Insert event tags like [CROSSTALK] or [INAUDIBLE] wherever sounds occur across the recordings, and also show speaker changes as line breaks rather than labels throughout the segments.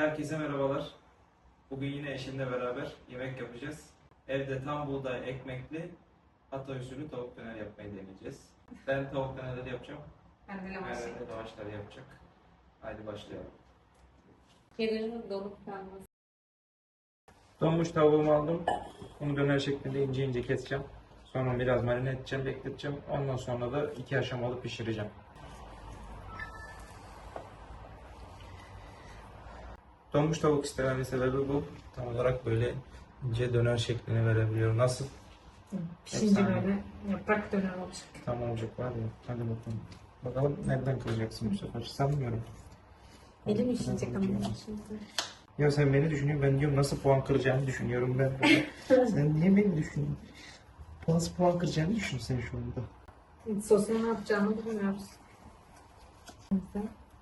Herkese merhabalar. Bugün yine eşimle beraber yemek yapacağız. Evde tam buğday ekmekli Hatay usulü tavuk döner yapmayı deneyeceğiz. Ben tavuk dönerleri yapacağım.
Ben de
Merve
lavaş
de lavaşları yapacak. Haydi başlayalım.
Gelirim dolup kalmaz.
Donmuş tavuğumu aldım. Bunu döner şeklinde ince ince keseceğim. Sonra biraz marine edeceğim, bekleteceğim. Ondan sonra da iki aşamalı pişireceğim. Donmuş tavuk istememin sebebi bu. Tam olarak böyle ince döner şeklini verebiliyorum. Nasıl?
Pişince
Efsane.
böyle yaprak döner olacak.
Tam olacak var ya. Hadi bakalım. Bakalım nereden kıracaksın bu sefer? Sanmıyorum.
Elim işleyecek ama şimdi.
Ya sen beni düşünüyorsun. Ben diyorum nasıl puan kıracağını düşünüyorum ben. [LAUGHS] sen niye beni düşünüyorsun? Nasıl puan kıracağını düşün sen şu anda.
Sosunu ne yapacağını bilmiyoruz.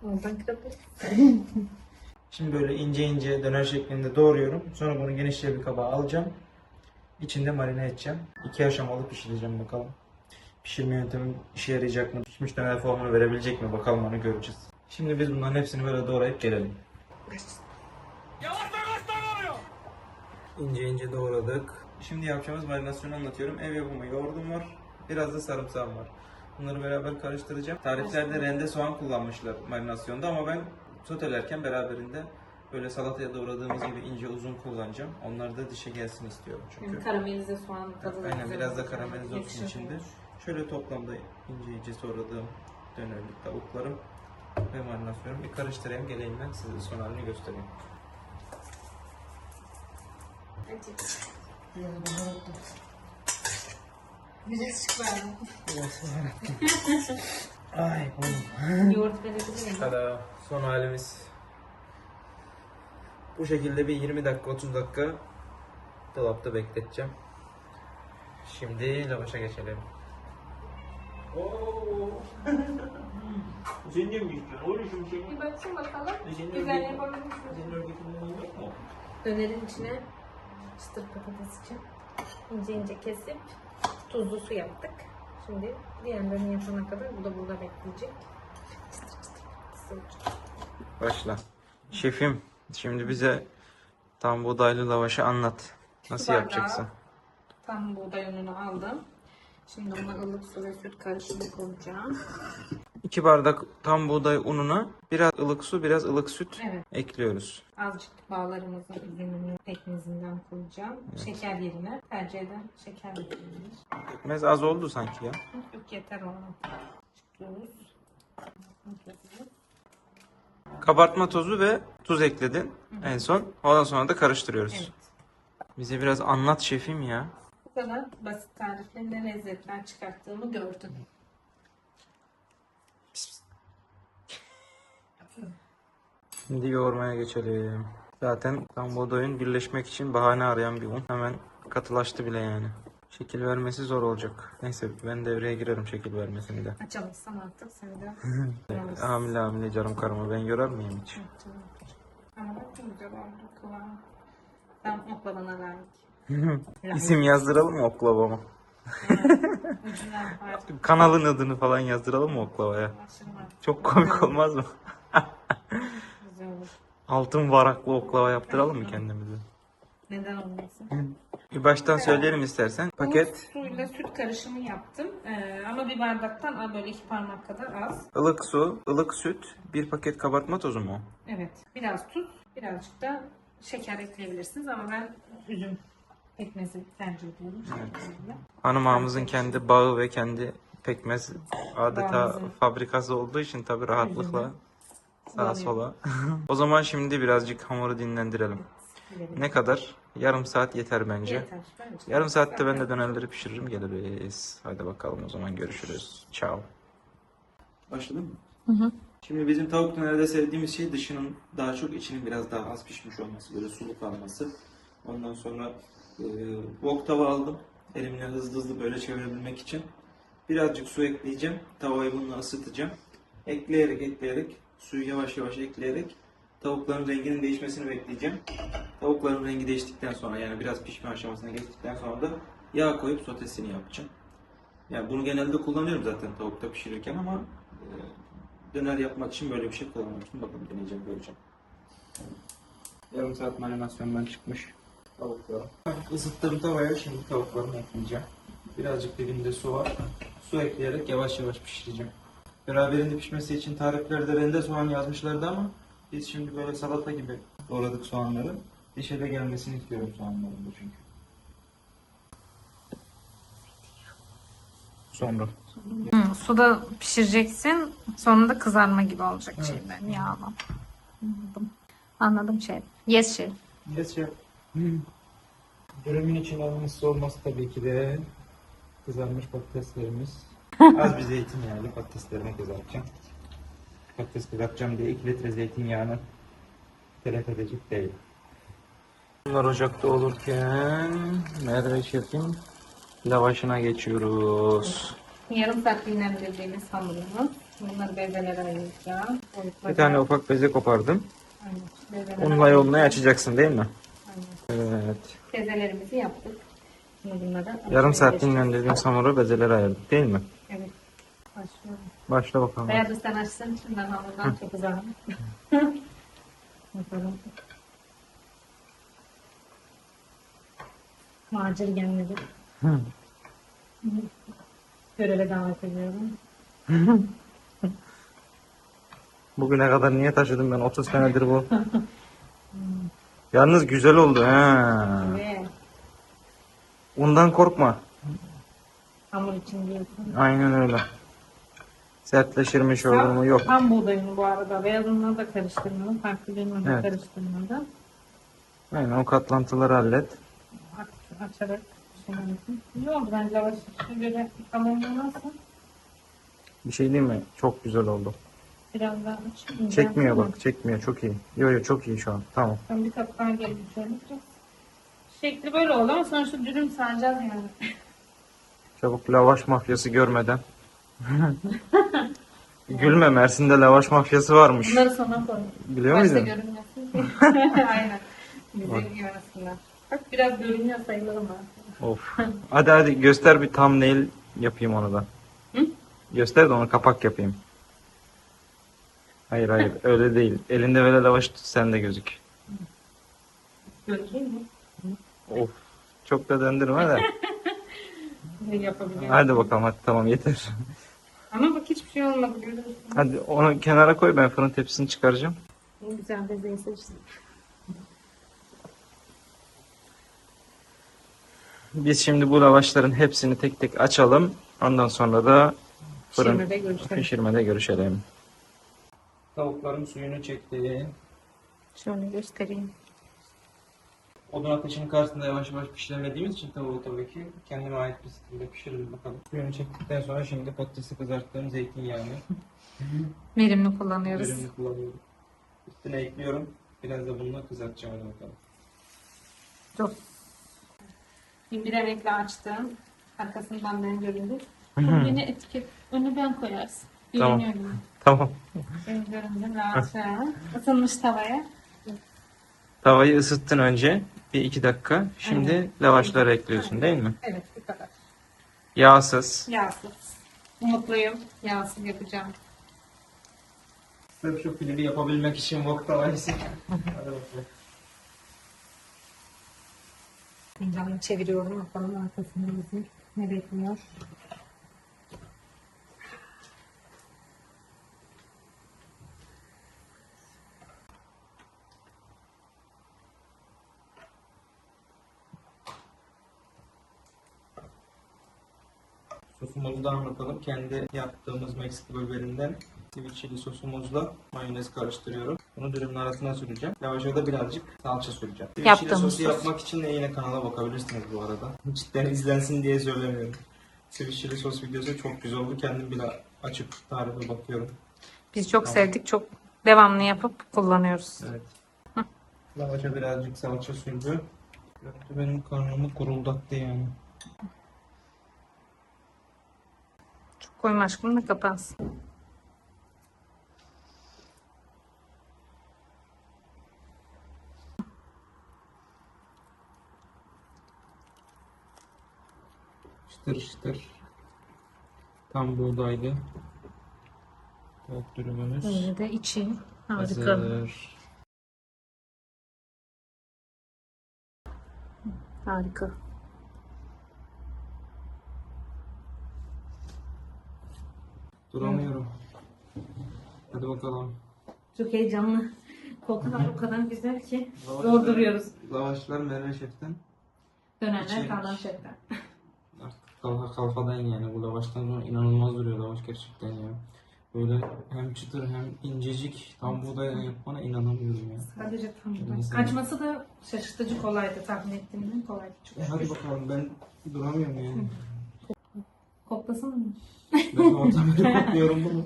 Oradan kırabiliriz. [LAUGHS]
Şimdi böyle ince ince döner şeklinde doğruyorum. Sonra bunu genişçe bir kaba alacağım. İçinde marine edeceğim. İki aşamalı pişireceğim bakalım. Pişirme yöntemim işe yarayacak mı? Pişmiş döner formunu verebilecek mi? Bakalım onu göreceğiz. Şimdi biz bunların hepsini böyle doğrayıp gelelim. İnce ince doğradık. Şimdi yapacağımız marinasyonu anlatıyorum. Ev yapımı yoğurdum var. Biraz da sarımsağım var. Bunları beraber karıştıracağım. Tariflerde rende soğan kullanmışlar marinasyonda ama ben sotelerken beraberinde böyle salataya doğradığımız gibi ince uzun kullanacağım. Onlar da dişe gelsin istiyorum çünkü.
Yani karamelize soğan tadı da
Aynen
güzel
biraz da
olacak.
karamelize olsun
Yakışır
içinde. Şöyle toplamda ince ince doğradığım dönerlik tavuklarım ve marinasyonu bir karıştırayım geleyim ben size son halini göstereyim.
Biraz. [LAUGHS]
Ay oğlum.
Yoğurt verebilir miyim?
Tada son halimiz. Bu şekilde bir 20 dakika 30 dakika dolapta bekleteceğim. Şimdi lavaşa geçelim. Oo. [LAUGHS] Senin de mi istiyorsun? Şimdi şey.
Bir baksın bakalım.
Senin
Güzel
örgütün-? Senin örgütün yok mu?
Dönerin içine çıtır patates için ince ince kesip tuzlu su yaptık. Şimdi diğerlerini yapana kadar bu da burada bekleyecek. Çıtır çıtır patates olacak.
Başla. Şefim şimdi bize tam buğdaylı lavaşı anlat. Nasıl
Bardağı
yapacaksın?
Tam buğday ununu aldım. Şimdi ona ılık su ve süt karışımı koyacağım.
2 bardak tam buğday ununa biraz ılık su, biraz ılık süt
Evet.
ekliyoruz.
Azıcık bağlarımızın üzümünü pekmezinden koyacağım. Şeker yerine tercih eden şeker verilir.
Pekmez az oldu sanki ya.
Yok yeter ona. Tuz.
Kabartma tozu ve tuz ekledin en son. Ondan sonra da karıştırıyoruz.
Evet.
Bize biraz anlat şefim ya.
Bu kadar basit tarifle ne lezzetler çıkarttığımı gördüm.
Şimdi yoğurmaya geçelim. Zaten tam buğdayın birleşmek için bahane arayan bir un. Hemen katılaştı bile yani. Şekil vermesi zor olacak. Neyse ben devreye girerim şekil vermesini de.
Açamazsam artık sen de. Yalnız. [LAUGHS]
Hamile hamile canım karıma ben yorar mıyım hiç?
Evet. Ama bak ne güzel oldu kıvam. Tam oklavana layık.
İsim yazdıralım mı oklavama? [LAUGHS] Kanalın adını falan yazdıralım mı oklavaya? Çok komik olmaz mı? Altın varaklı oklava yaptıralım mı kendimize?
Neden olmasın?
Bir baştan söyleyelim istersen. Paket
Ilık suyla süt karışımı yaptım. Ee, ama bir bardaktan al böyle iki parmak kadar az.
ılık su, ılık süt, bir paket kabartma tozu mu?
Evet. Biraz tuz, birazcık da şeker ekleyebilirsiniz ama ben üzüm pekmezi tercih ediyorum. şekerle.
Hanım ağamızın kendi bağı ve kendi pekmez adeta
Bağımızın.
fabrikası olduğu için tabi rahatlıkla
Üzümü.
sağa
Bağlıyor.
sola. [LAUGHS] o zaman şimdi birazcık hamuru dinlendirelim. Ne kadar? Yarım saat yeter bence.
Yeter. bence.
Yarım saatte ben de dönerleri pişiririm geliriz. Hadi bakalım o zaman görüşürüz. Ciao. Başladın mı? Şimdi bizim tavuk dönerde sevdiğimiz şey dışının daha çok içinin biraz daha az pişmiş olması, böyle sulu kalması. Ondan sonra e, wok tava aldım. Elimle hızlı hızlı böyle çevirebilmek için. Birazcık su ekleyeceğim. Tavayı bununla ısıtacağım. Ekleyerek ekleyerek suyu yavaş yavaş ekleyerek tavukların renginin değişmesini bekleyeceğim. Tavukların rengi değiştikten sonra yani biraz pişme aşamasına geçtikten sonra da yağ koyup sotesini yapacağım. Yani bunu genelde kullanıyorum zaten tavukta pişirirken ama e, döner yapmak için böyle bir şey kullanmamıştım. Bakın deneyeceğim göreceğim. Yarım saat marinasyondan çıkmış tavuklarım. Isıttığım tavaya şimdi tavuklarımı ekleyeceğim. Birazcık dibinde su var. Su ekleyerek yavaş yavaş pişireceğim. Beraberinde pişmesi için tariflerde rende soğan yazmışlardı ama biz şimdi böyle salata gibi doğradık soğanları. Dişe de gelmesini istiyorum soğanların da çünkü. Sonra.
Hı, suda pişireceksin. Sonra da kızarma gibi olacak
Evet.
şeyler. Yağla. Anladım. Anladım şey. Yes şey.
Yes chef. Dürümün için olmazsa olmaz tabii ki de kızarmış patateslerimiz. [LAUGHS] Az bir zeytinyağlı patateslerimi kızartacağım. Patates kızartacağım diye 2 litre zeytinyağını telef edecek değil. Bunlar ocakta olurken Merve Şef'in lavaşına geçiyoruz.
Yarım saat dinlendirdiğimiz hamurumuz. Bunları bezelere ayıracağım.
Bir tane ufak beze kopardım.
Aynen.
Unla yolunu açacaksın değil mi?
Aynen.
Evet.
Bezelerimizi yaptık.
Yarım saat dinlendirdiğimiz hamuru bezelere ayırdık değil mi? Başla bakalım.
Veya da sen açsın. Şimdi ben hamurdan çok uzağım. Bakalım. Macir gelmedi.
Hı.
Göreve davet ediyorum.
Bugüne kadar niye taşıdım ben 30 senedir bu. [LAUGHS] Yalnız güzel oldu ha. Ondan korkma.
hamur için diyorsun.
Aynen öyle. Sertleşir mi şey olur mu? Yok.
Tam buğdayını bu arada. Beyazını da karıştırmadım. Farklı de
Evet.
karıştırmadım.
Aynen o katlantıları hallet.
Aç, açarak pişirmelisin. İyi oldu bence lavaş göre kalınlamasın.
Bir şey değil mi? Çok güzel oldu.
Biraz daha aç.
Çekmiyor bak, çekmiyor. Çok iyi. Yo yo çok iyi şu an. Tamam.
Ben bir kat daha geldim şöyle. Şekli böyle oldu ama sonuçta dürüm saracağız yani.
Çabuk lavaş mafyası görmeden. [LAUGHS] Gülme Mersin'de lavaş mafyası varmış.
Bunları sona koy.
Biliyor
Başta
muydun?
görünmesin. [LAUGHS] Aynen. Bizi görmesinler. Bak biraz görünüyor sayılırım ha.
Of. Hadi hadi göster bir thumbnail yapayım onu da.
Hı?
Göster de onu kapak yapayım. Hayır hayır [LAUGHS] öyle değil. Elinde böyle lavaş tut sen de gözük.
Görünüyor mu?
Of. Çok da döndürme de.
Ne yapabiliyorum.
Hadi bakalım hadi tamam yeter.
Şey olmadı görürsün.
Hadi onu kenara koy ben fırın tepsisini çıkaracağım.
En güzel bezeyi seçtim.
Biz şimdi bu lavaşların hepsini tek tek açalım. Ondan sonra da fırın
Pişirmede görüşelim.
pişirmede görüşelim. Tavuklarım suyunu çekti.
Şöyle göstereyim.
Odun ateşinin karşısında yavaş yavaş pişiremediğimiz için tavuğu tabii ki kendime ait bir stilde pişirelim bakalım. Suyunu çektikten sonra şimdi patatesi kızarttığım zeytinyağını
Verimli kullanıyoruz.
ürünü kullanıyorum. Üstüne ekliyorum. Biraz da bununla kızartacağım hadi bakalım.
Dur. Bir renkli açtım. Arkasından ben göründü. Yine etiket. Önü ben koyarsın.
Tamam.
Görünüyor gibi.
Tamam.
Ben göründüm rahatça. Isınmış tavaya.
Tavayı ısıttın önce. Bir iki dakika. Şimdi
Aynen.
lavaşları ekliyorsun değil mi?
Evet bu kadar.
Yağsız.
Yağsız. Mutluyum. Yağsız yapacağım.
Sırf şu filmi yapabilmek için wok tavayısı. Hadi bakalım.
Fincanını çeviriyorum. Bakalım arkasında bizi ne bekliyor.
Da anlatalım. Kendi yaptığımız Meksika biberinden sweet chili sosumuzla mayonez karıştırıyorum. Bunu dürümün arasına süreceğim. Lavaşa da birazcık salça süreceğim. Chili
Yaptığımız
sosu
sos.
yapmak için de yine kanala bakabilirsiniz bu arada. Cidden izlensin diye söylemiyorum. Sweet chili sos videosu çok güzel oldu. Kendim bile açıp tarife bakıyorum.
Biz çok
Tamam.
sevdik. Çok devamlı yapıp kullanıyoruz.
Evet. Lavaşa birazcık salça sürdü. Benim karnımı guruldattı yani
koyma aşkımla kapansın.
Şıtır şıtır tam buğdaylı tavuk dürümümüz.
Böyle de içi harika.
Hazır.
Harika.
Duramıyorum. Hadi bakalım.
Çok heyecanlı. Kokular o kadar güzel ki.
Lavaşlar-
Zor duruyoruz.
Lavaşlar Merve Şef'ten.
Dönerler
İçerik.
kalan şeften.
Artık kalfa kalfadan yani bu lavaştan sonra inanılmaz duruyor lavaş gerçekten ya. Böyle hem çıtır hem incecik tam buğdayla yapmana inanamıyorum ya.
Sadece tam
Çok
buğday.
güzel.
Açması da şaşırtıcı kolaydı tahmin ettiğimden kolaydı. Çok
E hadi bakalım ben duramıyorum yani.
Koklasana mı?
Ben ortamda [LAUGHS] kokluyorum bunu.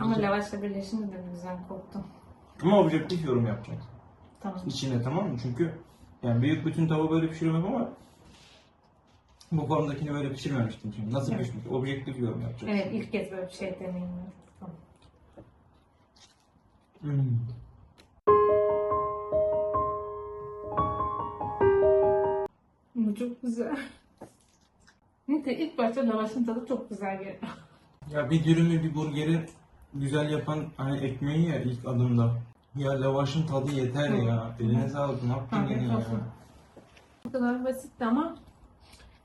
Ama lavaşla birleşince de güzel koktu.
Ama objektif yorum yapacaksın.
Tamam.
İçine tamam mı? Çünkü yani büyük bütün tavuğu böyle pişirmem ama bu formdakini böyle pişirmemiştim şimdi. Nasıl
Evet.
pişmiş? Objektif yorum yapacaksın.
Evet ilk kez böyle bir şey deneyimledim. Tamam.
Hmm.
Neyse ilk başta lavaşın tadı çok güzel geliyor. [LAUGHS]
Ya bir dürümü bir burgeri güzel yapan hani ekmeği ya ilk adımda. Ya lavaşın tadı yeter
Hı.
ya. Eline sağlık. Ne yaptın
Afiyet
yine ya?
olsun. Bu kadar basitti ama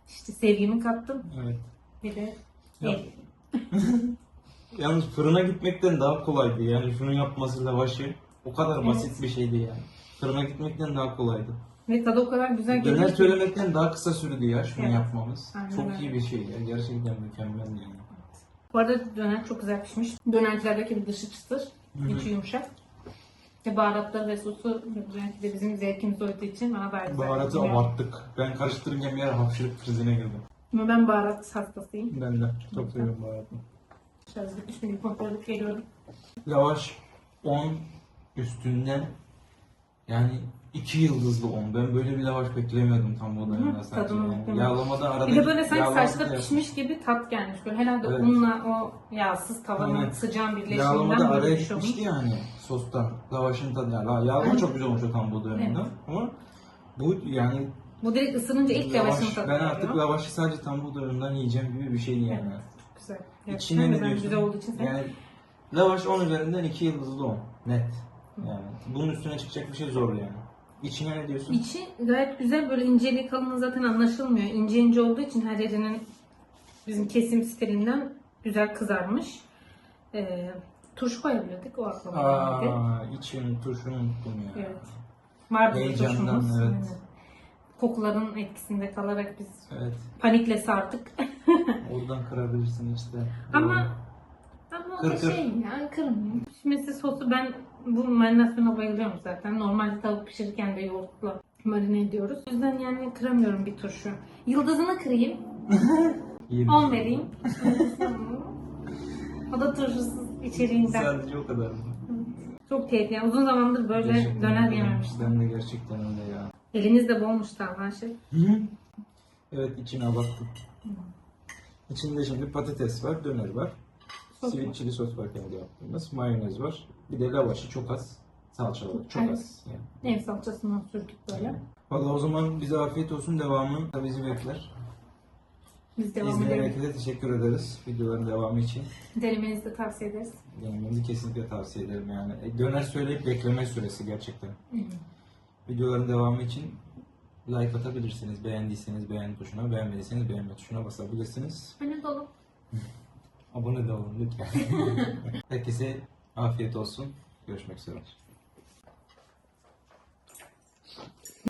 işte sevgimi kattım.
Evet.
Bir de
Ya.
el. [LAUGHS]
Yalnız fırına gitmekten daha kolaydı yani şunu yapması lavaşı. O kadar basit bir şeydi yani. Fırına gitmekten daha kolaydı.
Ve tadı o kadar güzel geliyor
Döner
ki.
söylemekten daha kısa sürdü ya şunu
Evet.
yapmamız.
Aynen
çok
öyle.
iyi bir şey ya. Gerçekten mükemmel yani.
Bu arada döner çok güzel pişmiş. Dönercilerdeki bir dışı çıtır,
Hı hı.
içi yumuşak. Ve baharatları ve sosu belki de bizim zevkimiz olduğu için bana daha güzel.
Baharatı
geliyor.
abarttık. Ben karıştırırken bir yer hapşırıp krizine girdim.
Ama ben baharat hastasıyım.
Ben de çok seviyorum baharatı.
Şöyle bir bir kontrol edip geliyorum.
Lavaş 10 üstünden yani 2 yıldızlı 10. Ben böyle bir lavaş beklemiyordum tam bu dönemde sadece.
tadını
Yani.
beklemedim.
Yağlamada arada
Bir de böyle sanki saçta pişmiş gibi tat gelmiş. Böyle herhalde
Evet.
unla o yağsız tavanın
Aynen.
sıcağın birleşiminden
Yağlamada
böyle
araya
bir şey olmuş.
gitmişti yani sostan. Lavaşın tadı. La- yağlama çok güzel olmuş o tam bu dönemde.
Evet.
Ama bu yani
Bu direkt ısınınca ilk
lavaş,
lavaşın tadı
ben
geliyor.
artık lavaşı sadece tam bu dönemden yiyeceğim gibi bir şey yani.
Evet, çok güzel.
İçine
Gerçekten
ne
güzel,
diyorsun?
güzel olduğu için sen
Yani lavaş 10 üzerinden 2 yıldızlı 10. Net. Yani bunun üstüne çıkacak bir şey zor yani. İçine ne diyorsun?
İçi gayet güzel böyle inceliği kalınlığı zaten anlaşılmıyor. İnce ince olduğu için her yerinin bizim kesim stilinden güzel kızarmış. Ee, turşu koyabilirdik o aklıma geldi.
Aa, için turşunu unuttum ya.
Evet. Var bir
Heyecandan,
turşumuz.
evet.
Aynen. Kokuların etkisinde kalarak biz
Evet.
panikle sardık. [LAUGHS]
Oradan kırabilirsin işte.
Ama ama o
Kır,
da
kır.
şey ya kırmıyor. Pişmesi sosu ben bu marinasyona bayılıyorum zaten. Normalde tavuk pişirirken de yoğurtla marine ediyoruz. O yüzden yani kıramıyorum bir turşu. Yıldızını kırayım.
Bir
10
şey.
vereyim. o da turşusuz içeriğinden.
Sadece o kadar.
Çok keyifli. Yani uzun zamandır böyle
Gerçekten
döner
öyle.
yememiştim.
Ben de gerçekten öyle ya.
Eliniz de bolmuş Talha Şef.
Evet içine baktım. İçinde şimdi patates var, döner var. Sweet chili sos var kendi yaptığımız. Mayonez var. Bir de lavaşı çok az. Salça var. Çok
Evet.
az. Yani.
Ev salçasından sürdük böyle.
Valla o zaman bize afiyet olsun. Devamı da bizi bekler.
Biz devam
İzleyen
edelim.
herkese teşekkür ederiz videoların devamı için.
Denemenizi de tavsiye ederiz.
Denemenizi kesinlikle tavsiye ederim yani. E, Döner söyleyip bekleme süresi gerçekten. Videoların devamı için like atabilirsiniz. Beğendiyseniz beğen tuşuna, beğenmediyseniz beğenme tuşuna basabilirsiniz.
Hani dolu. [LAUGHS]
Abone de olun lütfen. [LAUGHS] Herkese afiyet olsun. Görüşmek üzere.